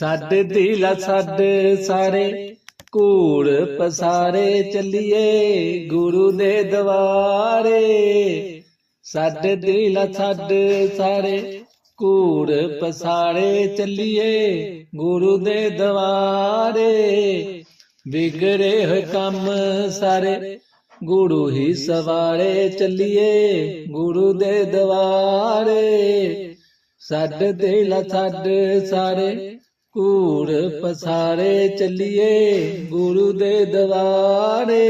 ਸਾਡੇ ਦਿਲ ਸਾਡੇ ਸਾਰੇ। ਕੂੜ ਪਸਾਰੇ ਚੱਲੀਏ ਗੁਰੂ ਦੇ ਦਵਾਰੇ। ਸਾਡੇ ਦਿਲ ਸਾਡੇ ਸਾਰੇ। ਕੂੜ ਪਸਾਰੇ ਚੱਲੀਏ ਗੁਰੂ ਦੇ ਦਵਾਰੇ। ਵਿਗੜੇ ਹੋਏ ਕੰਮ ਸਾਰੇ ਗੁਰੂ ਹੀ ਸਵਾਰੇ ਚੱਲੀਏ ਗੁਰੂ ਦੇ ਦਵਾਰੇ। ਸਾਡੇ ਦਿਲ ਸਾਡੇ ਸਾਰੇ ਕੂੜ ਪਸਾਰੇ ਚੱਲੀਏ, ਗੁਰੂ ਦੇ ਦਵਾਰੇ।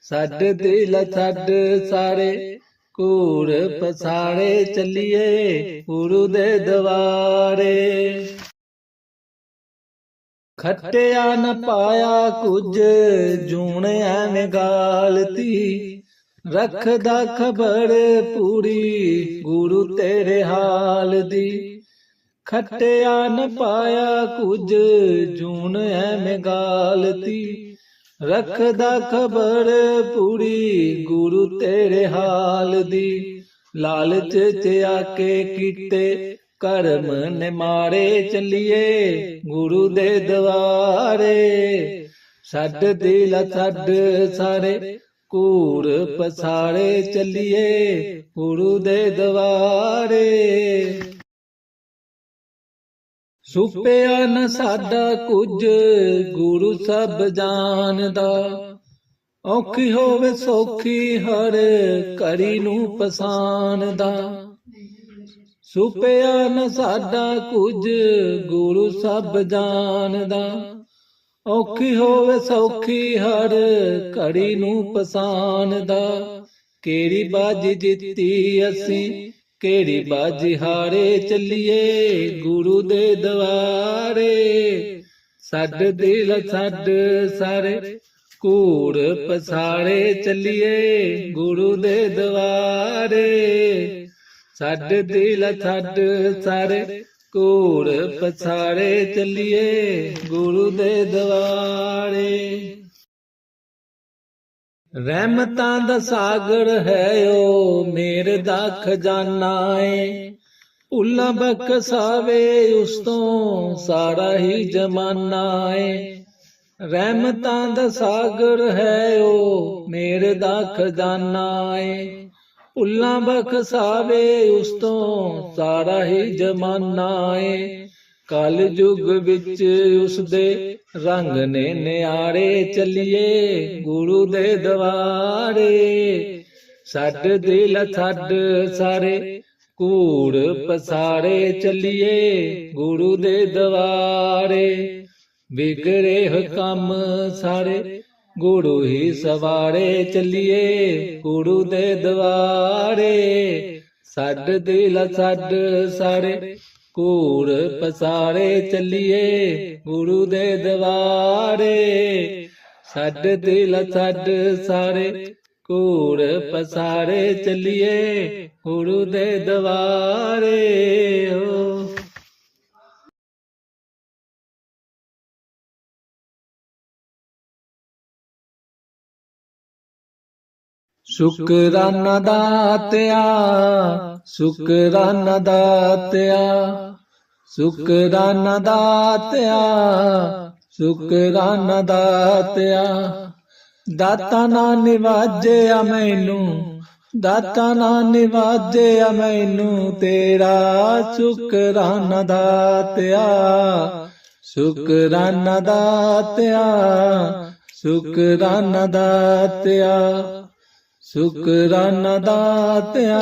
ਸਾਡੇ ਦਿਲ ਸਾਡੇ ਸਾਰੇ ਕੂੜ ਪਸਾਰੇ ਚੱਲੀਏ, ਗੁਰੂ ਦੇ ਦਵਾਰੇ। ਖੱਟਿਆ ਨ ਪਾਇਆ ਕੁਝ ਜੂਣ ਐਵੇਂ ਗਾਲਤੀ। ਰੱਖਦਾ ਖਬਰ ਪੂਰੀ, ਗੁਰੂ ਤੇਰੇ ਹਾਲ ਦੀ। ਖੱਟਿਆ ਨ ਪਾਇਆ ਕੁਝ ਜੂਣ ਐਵੇਂ ਗਾਲਤੀ। ਰੱਖਦਾ ਖਬਰ ਪੂਰੀ ਗੁਰੂ ਤੇਰੇ ਹਾਲ ਦੀ। ਲਾਲਚ ਚ ਆ ਕੀਤੇ ਕਰਮ ਨੇ ਮਾਰੇ ਚੱਲੀਏ ਗੁਰੂ ਦੇ ਦਵਾਰੇ। ਛੱਡ ਦਿਲ, ਛੱਡ ਸਾਰੇ ਕੂੜ ਪਸਾਰੇ ਚੱਲੀਏ ਗੁਰੂ ਦੇ ਦਵਾਰੇ। ਸੁਪਿਆ ਨ ਸਾਡਾ ਕੁਝ, ਗੁਰੂ ਸਭ ਜਾਣਦਾ। ਔਖੀ ਹੋਵੇ ਸੌਖੀ ਹਰ ਕਰੀ ਨੂੰ ਪਸਾਨਦਾ ਸੁਪਿਆ ਨ ਸਾਡਾ ਕੁਝ, ਗੁਰੂ ਸਭ ਜਾਣਦਾ। ਔਖੀ ਹੋਵੇ ਸੌਖੀ ਹਰ ਘੜੀ ਨੂੰ ਪਸਾਨਦਾ ਕਿਹੜੀ ਬਾਜੀ ਜਿੱਤੀ ਅਸੀਂ ਕਿਹੜੀ ਬਾਜੀ ਹਾਰੇ ਚੱਲੀਏ? ਗੁਰੂ ਦੇ ਦਵਾਰੇ। ਛੱਡ ਦਿਲ ਛੱਡ ਸਾਰੇ ਕੂੜ ਪਸਾਰੇ ਚੱਲੀਏ। ਗੁਰੂ ਦੇ ਦਵਾਰੇ। ਛੱਡ ਦਿਲ ਛੱਡ ਸਾਰੇ ਕੂੜ ਪਸਾਰੇ ਚੱਲੀਏ। ਗੁਰੂ ਦੇ ਦਵਾਰੇ। ਰਹਿਮਤਾਂ ਦਾ ਸਾਗਰ ਹੈ ਓ ਮੇਰੇ ਦਾ ਖਜ਼ਾਨਾ ਏ। ਭੁੱਲਾਂ ਬਖਸਾਵੇ ਉਸ ਤੋਂ ਸਾਰਾ ਹੀ ਜਮਾਨਾ ਏ। ਰਹਿਮਤਾਂ ਦਾ ਸਾਗਰ ਹੈ ਓ ਮੇਰੇ ਦਾ ਖਜ਼ਾਨਾ ਏ। ਭੁੱਲਾਂ ਬਖਸਾਵੇ ਉਸ ਤੋਂ ਸਾਰਾ ਹੀ ਜਮਾਨਾ ਏ। ਕਲ ਯੁਗ ਵਿੱਚ ਉਸ ਦੇ ਰੰਗ ਨੇ ਨਿਆਰੇ ਚੱਲੀਏ ਗੁਰੂ ਦੇ ਦਵਾਰੇ। ਛੱਡ ਦਿਲ, ਛੱਡ ਸਾਰੇ ਕੂੜ ਪਸਾਰੇ ਚੱਲੀਏ ਗੁਰੂ ਦੇ ਦਵਾਰੇ। ਵਿਗੜੇ ਹੋਏ ਕੰਮ ਸਾਰੇ ਗੁਰੂ ਹੀ ਸਵਾਰੇ ਚੱਲੀਏ ਗੁਰੂ ਦੇ ਦਵਾਰੇ। ਛੱਡ ਦਿਲ, ਛੱਡ ਸਾਰੇ ਕੂੜ ਪਸਾਰੇ ਚੱਲੀਏ, ਗੁਰੂ ਦੇ ਦਵਾਰੇ। ਛੱਡ ਦਿਲ, ਛੱਡ ਸਾਰੇ, ਕੂੜ ਪਸਾਰੇ ਚੱਲੀਏ, ਗੁਰੂ ਦੇ ਦਵਾਰੇ। ਓ ਸ਼ੁਕਰਾਨਾ ਦਾਤਿਆ ਸ਼ੁਕਰਾਨਾ ਦਾਤਿਆ ਸ਼ੁਕਰਾਨਾ ਦਾਤਿਆ ਸ਼ੁਕਰਾਨਾ ਦਾਤਿਆ ਦਾਤਾ ਨਾ ਨਿਵਾਜਿਆ ਮੈਨੂੰ, ਦਾਤਾ ਨਾ ਨਿਵਾਜਿਆ ਮੈਨੂੰ, ਤੇਰਾ ਸ਼ੁਕਰਾਨਾ ਦਾਤਿਆ ਸ਼ੁਕਰਾਨਾ ਦਾਤਿਆ ਸ਼ੁਕਰਾਨਾ ਦਾਤਿਆ ਸ਼ੁਕਰਾਨਾ ਦਾਤਿਆ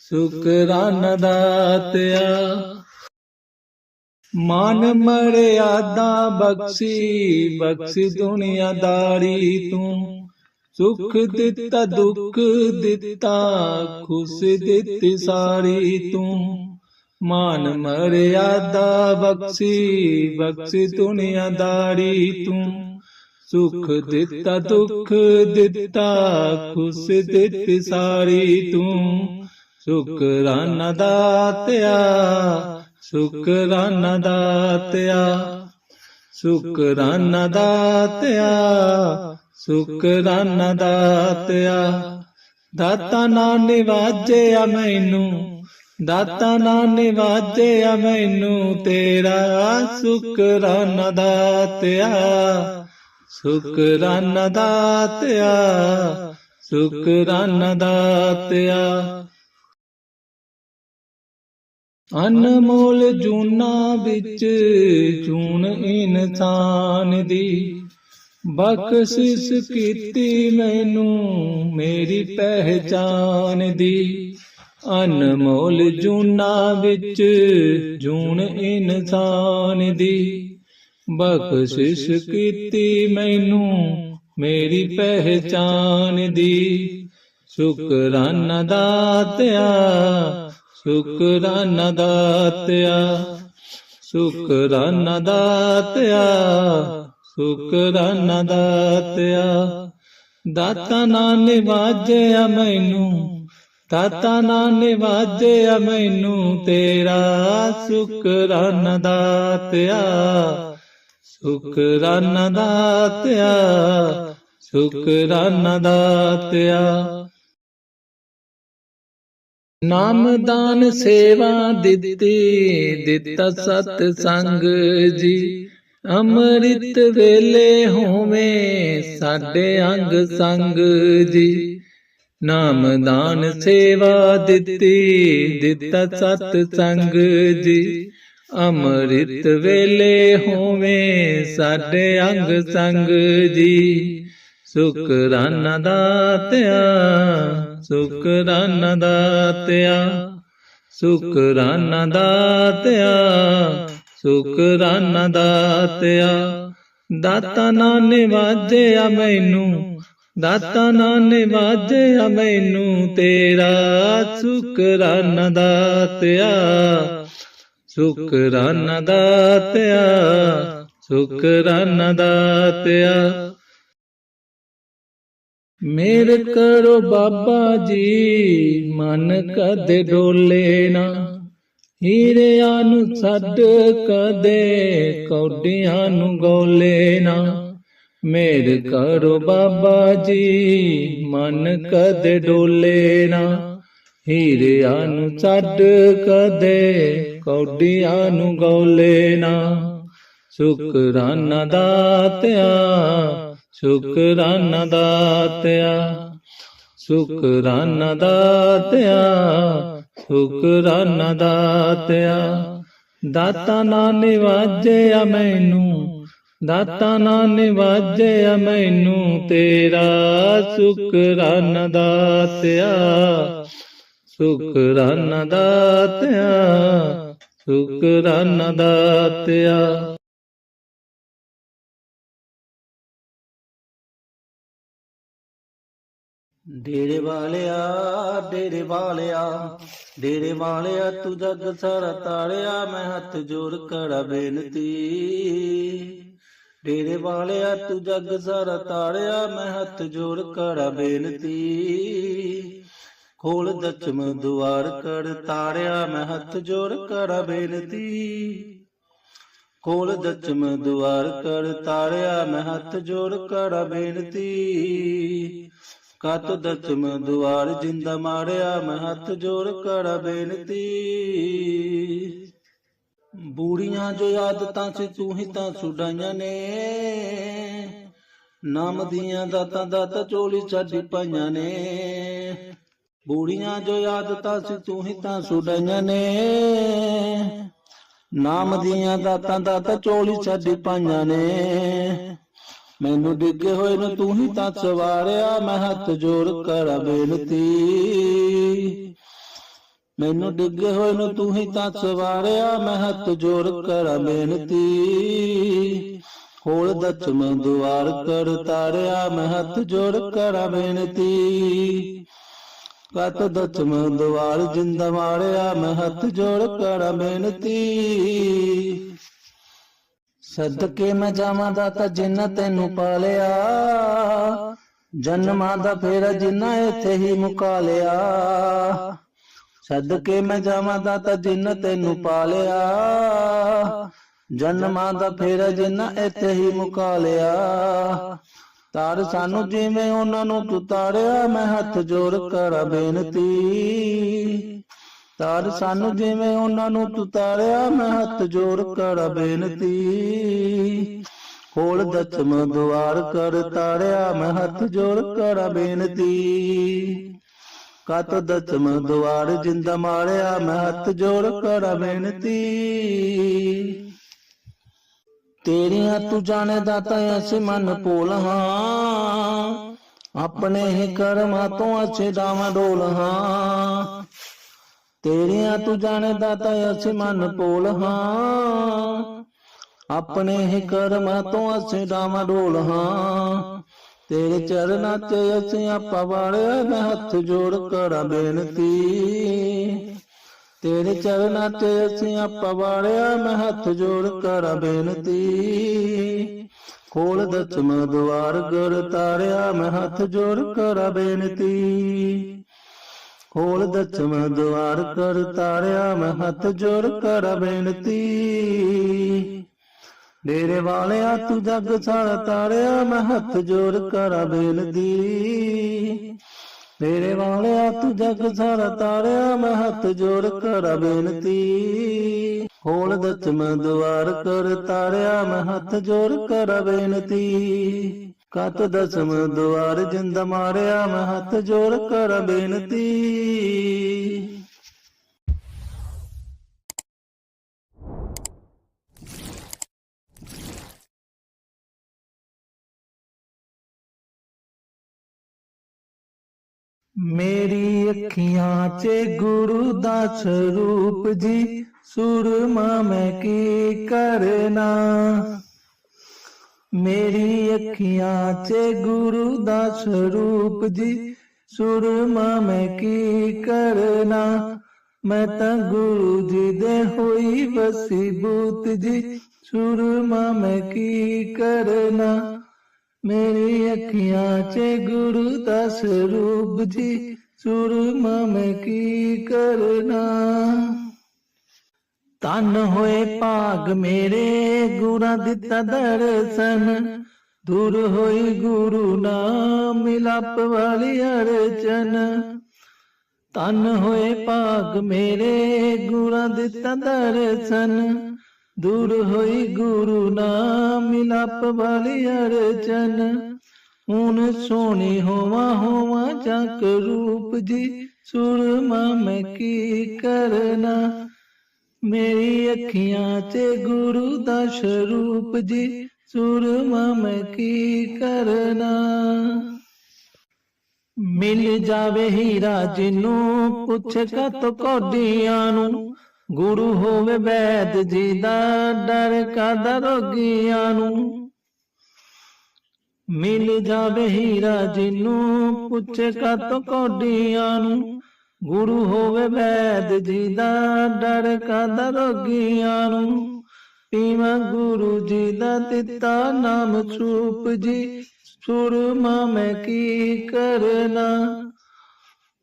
ਸ਼ੁਕਰਾਨਾ ਦਾਤਿਆ। ਮਨ ਮਰਿਆਦਾ ਬਖਸ਼ੀ ਬਖਸ਼ੀ ਦੁਨੀਆਦਾਰੀ ਤੂੰ। ਸੁਖ ਦਿੱਤਾ, ਦੁੱਖ ਦਿੱਤਾ, ਖੁਸ਼ ਦਿੱਤੀ ਸਾਰੀ ਤੂੰ। ਮਾਨ ਮਰਿਆਦਾ ਬਖਸ਼ੀ ਬਖਸ਼ੀ ਦੁਨੀਆਦਾਰੀ ਤੂੰ। ਸੁਖ ਦਿੱਤਾ, ਦੁੱਖ ਦਿੱਤਾ, ਖੁਸ਼ ਦਿੱਤੀ ਸਾਰੀ ਤੂੰ। ਸ਼ੁਕਰਾਨਾ ਦਾਤਿਆ ਸ਼ੁਕਰਾਨਾ ਦਾਤਿਆ ਸ਼ੁਕਰਾਨਾ ਦਾਤਿਆ ਸ਼ੁਕਰਾਨਾ ਦਾਤਿਆ ਦਾਤਾ ਨਾ ਨਿਵਾਜਿਆ ਮੈਨੂੰ, ਦਾਤਾ ਨਾ ਨਿਵਾਜਿਆ ਮੈਨੂੰ, ਤੇਰਾ ਸ਼ੁਕਰਾਨਾ ਦਾਤਿਆ ਸ਼ੁਕਰਾਨਾ ਦਾਤਿਆ ਸ਼ੁਕਰਾਨਾ ਦਾਤਿਆ ਅਨਮੋਲ ਜੂਨਾ ਵਿੱਚ ਚੂਨ ਇਨਸਾਨ ਦੀ। ਬਖਸ਼ਿਸ਼ ਕੀਤੀ ਮੈਨੂੰ ਮੇਰੀ ਪਹਿਚਾਨ ਦੀ। ਅਨਮੋਲ ਜੂਨਾ ਵਿੱਚ ਜੂਨ ਇਨਸਾਨ ਦੀ। ਬਖਸ਼ਿਸ਼ ਕੀਤੀ ਮੈਨੂੰ, ਮੇਰੀ ਪਹਿਚਾਨ ਦੀ। ਸ਼ੁਕਰਾਨਾ ਦਾਤਿਆ ਸ਼ੁਕਰਾਨਾ ਦਾਤਿਆ ਸ਼ੁਕਰਾਨਾ ਦਾਤਿਆ ਸ਼ੁਕਰਾਨਾ ਦਾਤਿਆ ਦਾਤਾ ਨਾ ਨਿਵਾਜਿਆ ਮੈਨੂੰ, ਦਾਤਾ ਨਾ ਨਿਵਾਜਿਆ ਮੈਨੂੰ, ਤੇਰਾ ਸ਼ੁਕਰਾਨਾ ਦਾਤਿਆ ਸ਼ੁਕਰਾਨਾ ਦਾਤਿਆ ਸ਼ੁਕਰਾਨਾ ਦਾਤਿਆ। ਨਾਮਦਾਨ ਸੇਵਾ ਦਿੱਤੀ, ਦਿੱਤਾ ਸਤ ਸੰਗ ਜੀ। ਅੰਮ੍ਰਿਤ ਵੇਲੇ ਹੋਵੇ ਸਾਡੇ ਅੰਗ ਸੰਗ ਜੀ। ਨਾਮਦਾਨ ਸੇਵਾ ਦਿੱਤੀ, ਦਿੱਤਾ ਸਤ ਸੰਗ ਜੀ। ਅੰਮ੍ਰਿਤ ਵੇਲੇ ਹੋਵੇ ਸਾਡੇ ਅੰਗ ਸੰਗ ਜੀ। ਸ਼ੁਕਰਾਨਾ ਦਾਤਿਆ ਸ਼ੁਕਰਾਨਾ ਦਾਤਿਆ ਸ਼ੁਕਰਾਨਾ ਦਾਤਿਆ ਸ਼ੁਕਰਾਨਾ ਦਾਤਿਆ ਦਾਤਾ ਨਾ ਨਿਵਾਜਿਆ ਮੈਨੂੰ, ਦਾਤਾ ਨਾ ਨਿਵਾਜਿਆ ਮੈਨੂੰ, ਤੇਰਾ ਸ਼ੁਕਰਾਨਾ ਦਾਤਿਆ ਸ਼ੁਕਰਾਨਾ ਦਾਤਿਆ ਸ਼ੁਕਰਾਨਾ ਦਾਤਿਆ। ਮੇਰ ਕਰੋ ਬਾਬਾ ਜੀ, ਮਨ ਕਦੇ ਡੋਲੇ ਨਾ। ਹੀਰਿਆਂ ਨੂੰ ਛੱਡ ਕਦੇ, ਕੌਡੀਆਂ ਨੂੰ ਗੋਲੇ ਨਾ। ਮੇਰ ਕਰੋ ਬਾਬਾ ਜੀ, ਮਨ ਕਦੇ ਡੋਲੇ ਨਾ। ਹੀਰਿਆਂ ਨੂੰ ਛੱਡ ਕਦੇ ਕੌਡੀਆਂ ਨੂੰ ਗੋਲੇ ਨਾ। ਸ਼ੁਕਰਾਨਾ ਦਾਤਿਆ ਸ਼ੁਕਰਾਨਾ ਦਾਤਿਆ ਸ਼ੁਕਰਾਨਾ ਦਾਤਿਆ ਸ਼ੁਕਰਾਨਾ ਦਾਤਿਆ ਦਾਤਾ ਨਾ ਨਿਵਾਜਿਆ ਮੈਨੂੰ, ਦਾਤਾ ਨਾ ਨਿਵਾਜਿਆ ਮੈਨੂੰ ਤੇਰਾ ਸ਼ੁਕਰਾਨਾ ਦਾਤਿਆ ਸੁਖ ਰਨ ਦਾਤਿਆ ਸ਼ੁਕਰਾਨਾ ਦਾਤਿਆ। ਡੇਰੇ ਵਾਲਿਆ ਡੇਰੇ ਵਾਲਿਆ ਡੇਰੇ ਵਾਲਿਆ, ਤੂੰ ਜੱਗ ਸਾਰਾ ਤਾੜਿਆ ਮੈਂ ਹੱਥ ਜੋੜ ਕਰਾ ਬੇਨਤੀ। ਡੇਰੇ ਵਾਲਿਆ, ਤੂੰ ਜੱਗ ਸਾਰਾ ਤਾੜਿਆ ਮੈਂ ਹੱਥ ਜੋੜ ਕਰਾ ਬੇਨਤੀ। ਖੋਲ ਦਚਮ ਦੁਆਰ ਕਰ ਤਾਰਿਆ ਮੈਂ ਹੱਥ ਜੋੜ ਕਰਾ ਬੇਨਤੀ। ਕੋਲ ਦਚਮ ਦੁਆਰ ਕਰ ਤਾਰਿਆ ਮੈਂ ਹੱਥ ਜੋੜ ਕਰਾ ਬੇਨਤੀ। ਕਤ ਦਚਮ ਦੁਆਰ ਜਿੰਦਾ ਮਾਰਿਆ ਮੈਂ ਹੱਥ ਜੋੜ ਕਰਾ ਬੇਨਤੀ। ਬੂੜੀਆਂ ਜੋ ਆਦਤਾਂ ਸੀ ਤੂੰ ਹੀ ਤਾਂ ਛੁਡਾਈਆਂ ਨੇ। ਨਾਮ ਦੀਆਂ ਦਾਤਾਂ ਦਾਤਾ ਚੋਲੀ ਛੱਡੀ ਪਾਈਆਂ ਨੇ। ਬੂੜੀਆਂ ਜੋ ਆਦਤਾਂ ਸੀ, ਤੂੰ ਹੀ ਤਾਂ ਛੁਡਾਈਆਂ ਨੇ। ਨਾਮ ਦੀਆਂ ਦਾਤਾਂ ਦਾਤਾ ਚੋਲੀ ਛੱਡੀ ਪਾਈਆਂ ਨੇ। ਮੈਨੂੰ ਡਿੱਗੇ ਹੋਏ ਨੂੰ ਤੂੰ ਹੀ ਤਾਂ ਸਵਾਰਿਆ, ਮੈਂ ਹੱਥ ਜੋੜ ਕਰਾਂ ਬੇਨਤੀ। ਮੈਨੂੰ ਡਿੱਗੇ ਹੋਏ ਨੂੰ ਤੂੰ ਹੀ ਤਾਂ ਸਵਾਰਿਆ, ਮੈਂ ਹੱਥ ਜੋੜ ਕਰਾਂ ਬੇਨਤੀ। ਖੋਲ ਦਚਮ ਦੁਆਰ ਕਰ ਤਾਰਿਆ, ਮੈਂ ਹੱਥ ਜੋੜ ਕਰਾਂ ਬੇਨਤੀ। ਕਤ ਦਚਮ ਦੁਆਰ ਜਿੰਦਾ ਮਾਰਿਆ, ਮੈਂ ਹੱਥ ਜੋੜ ਕਰਾਂ ਬੇਨਤੀ ਸਦਕੇ ਮੈਂ ਜਾਵਾਂ ਦਾਤਾ ਜਿੰਨਾ ਤੈਨੂੰ ਪਾਲਿਆ। ਜਨਮਾਂ ਦਾ ਫੇਰਾ ਜਿੰਨਾ ਇੱਥੇ ਹੀ ਮੁਕਾ ਲਿਆ ਸਦਕੇ ਮੈਂ ਜਾਵਾਂ ਦਾਤਾ ਜਿੰਨਾ ਤੈਨੂੰ ਪਾਲਿਆ। ਜਨਮਾਂ ਦਾ ਫੇਰਾ ਜਿੰਨਾ ਇੱਥੇ ਹੀ ਮੁਕਾ ਲਿਆ ਤਾਰ ਸਾਨੂੰ ਜਿਵੇਂ ਉਹਨਾਂ ਨੂੰ ਤੂੰ ਤਾਰਿਆ ਮੈਂ ਹੱਥ ਜੋੜ ਕਰਾਂ ਬੇਨਤੀ। ਤਾਰ ਸਾਨੂੰ ਜਿਵੇਂ ਉਹਨਾਂ ਨੂੰ ਤੂੰ ਤਾਰਿਆ ਮੈਂ ਹੱਥ ਜੋੜ ਕਰ ਬੇਨਤੀ। ਖੋਲ ਦਸਮ ਦੁਆਰ ਕਰ ਤਾਰਿਆ ਮੈਂ ਹੱਥ ਜੋੜ ਕਰ ਬੇਨਤੀ। ਕਤ ਦਸਮ ਦੁਆਰ ਜਿੰਦਾ ਮਾਰਿਆ ਮੈਂ ਹੱਥ ਜੋੜ ਕਰ ਬੇਨਤੀ। ਤੇਰੀਆਂ ਤੂੰ ਜਾਣੇ ਦਾਤਾ ਅਸੀਂ ਮਨ ਪੋਲ ਹਾਂ। ਆਪਣੇ ਹੀ ਕਰਮਾਂ ਤੋਂ ਅਸੀਂ ਡਾਵਾਂ ਡੋਲ ਹਾਂ। ਤੇਰੀਆਂ ਤੂੰ ਜਾਣੇ ਦਾਤਾ ਅਸੀਂ ਮਨ ਪੋਲ ਹਾਂ। ਆਪਣੇ ਹੀ ਕਰਮਾਂ ਤੋਂ ਅਸੀਂ ਡਾਵਾਂ ਡੋਲ ਹਾਂ। ਤੇਰੇ ਚਰਨਾਂ 'ਚ ਅਸੀਂ ਆਪਾਂ ਵਾਲਿਆ ਹੱਥ ਜੋੜ ਕਰਾਂ ਬੇਨਤੀ। ਤੇਰੇ ਚਰਨਾਂ 'ਚ ਅਸੀਂ ਆਪਾ ਵਾਲਿਆ ਮੈਂ ਹੱਥ ਜੋੜ ਕਰਾਂ ਬੇਨਤੀ। ਖੋਲ ਦਚਮ ਦੁਆਰ ਗੁਰ ਤਾਰਿਆ ਮੈਂ ਹੱਥ ਜੋੜ ਕਰਾਂ ਬੇਨਤੀ। ਖੋਲ ਦਚਮ ਦੁਆਰ ਕਰ ਤਾਰਿਆ ਮੈਂ ਹੱਥ ਜੋੜ ਕਰਾਂ ਬੇਨਤੀ। ਡੇਰੇ ਵਾਲਿਆ ਤੂੰ ਜੱਗ ਸਾਰਾ ਤਾਰਿਆ ਮੈਂ ਹੱਥ ਜੋੜ ਕਰਾਂ ਬੇਨਤੀ। ਡੇਰੇ ਵਾਲਿਆ ਤੂੰ ਜੱਗ ਸਾਰਾ ਤਾਰਿਆ, ਮੈਂ ਹੱਥ ਜੋੜ ਕਰਾਂ ਬੇਨਤੀ। ਖੋਲ ਦਚਮ ਦੁਆਰ ਕਰ ਤਾਰਿਆ, ਮੈਂ ਹੱਥ ਜੋੜ ਕਰਾਂ ਬੇਨਤੀ। ਕਤ ਦਸਮ ਦੁਆਰ ਜਿੰਦ ਮਾਰਿਆ, ਮੈਂ ਹੱਥ ਜੋੜ ਕਰਾਂ ਬੇਨਤੀ। ਮੇਰੀ ਅੱਖੀਆਂ 'ਚ ਗੁਰੂ ਦਾ ਸਰੂਪ ਜੀ, ਸੁਰਮਾ ਮੈਂ ਕੀ ਕਰਨਾ? ਮੇਰੀ ਅੱਖੀਆਂ 'ਚ ਗੁਰੂ ਦਾ ਸਰੂਪ ਜੀ, ਸੁਰਮਾ ਮੈਂ ਕੀ ਕਰਨਾ? ਮੈਂ ਤਾਂ ਗੁਰੂ ਜੀ ਦੇ ਹੋਈ ਵਸੀ ਜੀ, ਸੁਰਮਾ ਮੈਂ ਕੀ ਕਰਨਾ? ਮੇਰੀ ਅੱਖੀਆਂ 'ਚ ਗੁਰੂ ਦਾ ਸਰੂਪ ਜੀ, ਸੁਰਮਾ ਮੈਂ ਕੀ ਕਰਨਾ? ਤਨ ਹੋਏ ਭਾਗ ਮੇਰੇ, ਗੁਰਾਂ ਦਿੱਤਾ ਦਰਸ਼ਨ। ਦੂਰ ਹੋਈ ਗੁਰੂ ਨਾਮ, ਮਿਲਾਪ ਵਾਲੀ ਅੜਚਨ ਤਨ ਹੋਏ ਭਾਗ ਮੇਰੇ, ਗੁਰਾਂ ਦਿੱਤਾ ਦਰਸ਼ਨ। ਦੂਰ ਹੋਈ ਗੁਰੂ ਨਾਮ ਮਿਲਾਪ ਵਾਲੀ ਅਰਚਨ ਹੁਣ ਸੋਹਣੀ ਹੋਵਾ ਹੋਵਾ ਚੱਕ ਰੂਪ ਜੀ ਸੁਰਮਾ ਮੈਂ ਕੀ ਕਰਨਾ। ਮੇਰੀ ਅੱਖੀਆਂ 'ਚ ਗੁਰੂ ਦਾ ਸਰੂਪ ਜੀ ਸੁਰਮਾ ਮੈਂ ਕੀ ਕਰਨਾ। ਮਿਲ ਜਾਵੇ ਹੀਰਾ ਜਿਨੂੰ ਪੁੱਛ ਕਤ ਕੋਡੀਆਂ ਨੂੰ। ਗੁਰੂ ਹੋਵੇ ਵੈਦ ਜੀ ਦਾ ਡਰ ਕਾਦਾ ਰੋਗੀਆਂ ਨੂੰ? ਮਿਲ ਜਾਵੇ ਹੀਰਾ ਜਿਨੂੰ ਪੁੱਛ ਕਤ ਕੋਡੀਆਂ ਨੂੰ? ਗੁਰੂ ਹੋਵੇ ਵੈਦ ਜੀ ਦਾ ਡਰ ਕਾਦਾ ਰੋਗੀਆਂ ਨੂੰ? ਪੀਵਾ ਗੁਰੂ ਜੀ ਦਾ ਦਿੱਤਾ ਨਾਮ ਸੂਪ ਜੀ, ਸੁਰਮਾ ਮੈਂ ਕੀ ਕਰਨਾ?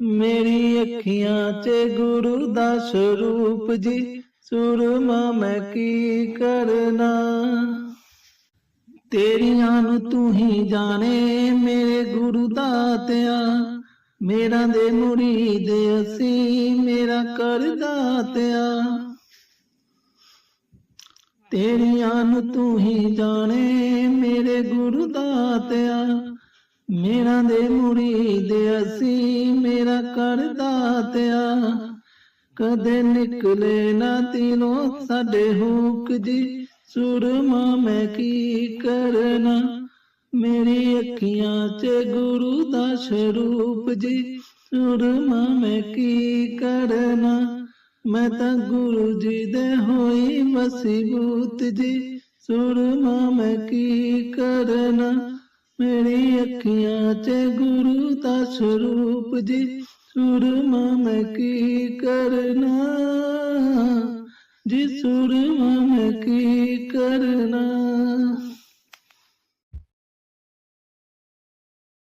ਮੇਰੀ ਅੱਖੀਆਂ 'ਚ ਗੁਰੂ ਦਾ ਸਰੂਪ ਜੀ, ਸੁਰਮਾ ਮੈਂ ਕੀ ਕਰਨਾ? ਤੇਰੀਆਂ ਨੂੰ ਤੂੰ ਹੀ ਜਾਣੇ ਮੇਰੇ ਗੁਰੂ ਦਾਤਿਆ। ਮੇਰਾ ਦੇ ਮੁਰੀਦ ਅਸੀਂ, ਮੇਰਾ ਕਰ ਦਾਤਿਆ। ਤੇਰੀਆਂ ਨੂੰ ਤੂੰ ਹੀ ਜਾਣੇ ਮੇਰੇ ਗੁਰੂ ਦਾਤਿਆ। ਮੇਰਾ ਦੇ ਮੁਰੀਦ ਅਸੀਂ, ਮੇਰਾ ਕਰਦਾ ਦਾਤਿਆ ਕਦੇ ਨਿਕਲੇ ਨਾ ਦਿਲੋਂ ਸਾਡੇ ਹੁਕ ਜੀ। ਸੁਰਮਾ ਮੈਂ ਕੀ ਕਰਨਾ? ਮੇਰੀ ਅੱਖੀਆਂ 'ਚ ਗੁਰੂ ਦਾ ਸਰੂਪ ਜੀ। ਸੁਰਮਾ ਮੈਂ ਕੀ ਕਰਨਾ? ਮੈਂ ਤਾਂ ਗੁਰੂ ਜੀ ਦੇ ਹੋਈ ਮਸੀਬੂਤ ਜੀ। ਸੁਰਮਾ ਮੈਂ ਕੀ ਕਰਨਾ? ਮੇਰੀ ਅੱਖੀਆਂ 'ਚ ਗੁਰੂ ਦਾ ਸਰੂਪ ਜੀ, ਸੁਰਮਾ ਮੈਂ ਕੀ ਕਰਨਾ? ਜੀ, ਸੁਰਮਾ ਮੈਂ ਕੀ ਕਰਨਾ?